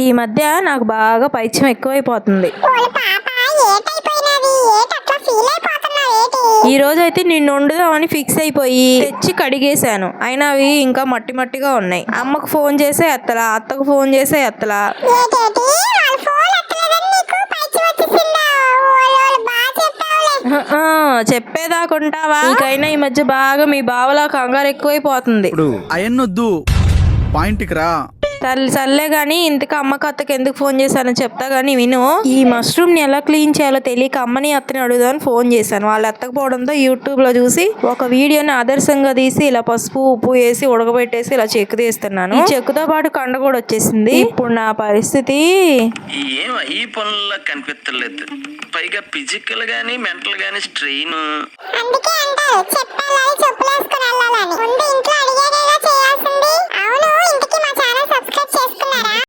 ఈ మధ్య నాకు బాగా పైత్యం ఎక్కువైపోతుంది. ఓలి పాప ఏటైపోయినది ఏటట్లా ఫీల్ అయిపోతున్నావు ఏటి? ఈ రోజు అయితే నిన్ను వండుదామని ఫిక్స్ అయిపోయి తెచ్చి కడిగేశాను. అయినా అవి ఇంకా మట్టి మట్టిగా ఉన్నాయి. అమ్మకు ఫోన్ చేసే ఎత్తలా అత్తకు ఫోన్ చేసే ఎత్తలా. చెప్పేదాకుంటావా? నీకైనా ఈ మధ్య బాగా మీ బావలా కంగారు ఎక్కువైపోతుంది. ఇప్పుడు అయన్నొద్దు. పాయింట్కి రా. సర్లే గాని ఇంతకు అమ్మకి అత్తకి ఎందుకు ఫోన్ చేశానో చెప్తా గానీ విను. ఈ మష్రూమ్ని ఎలా క్లీన్ చేయాలో తెలియక అమ్మని అత్తని అడుగుదామని ఫోన్ చేశాను. వాళ్ళు ఎత్తకపోవడంతో యూట్యూబ్లో చూసి ఒక వీడియోని ఆదర్శంగా తీసి ఇలా పసుపు ఉప్పు వేసి ఉడకబెట్టేసి ఇలా చెక్కు తీస్తున్నాను. ఈ చెక్కుతో పాటు కండ కూడా వచ్చేసింది. ఇప్పుడు నా పరిస్థితి. ఈ పనుల్లో కనిపించలేదు పైగా ఫిజికల్ గానీ మెంటల్ గానీ స్ట్రెయిన్. అందుకే అంటారు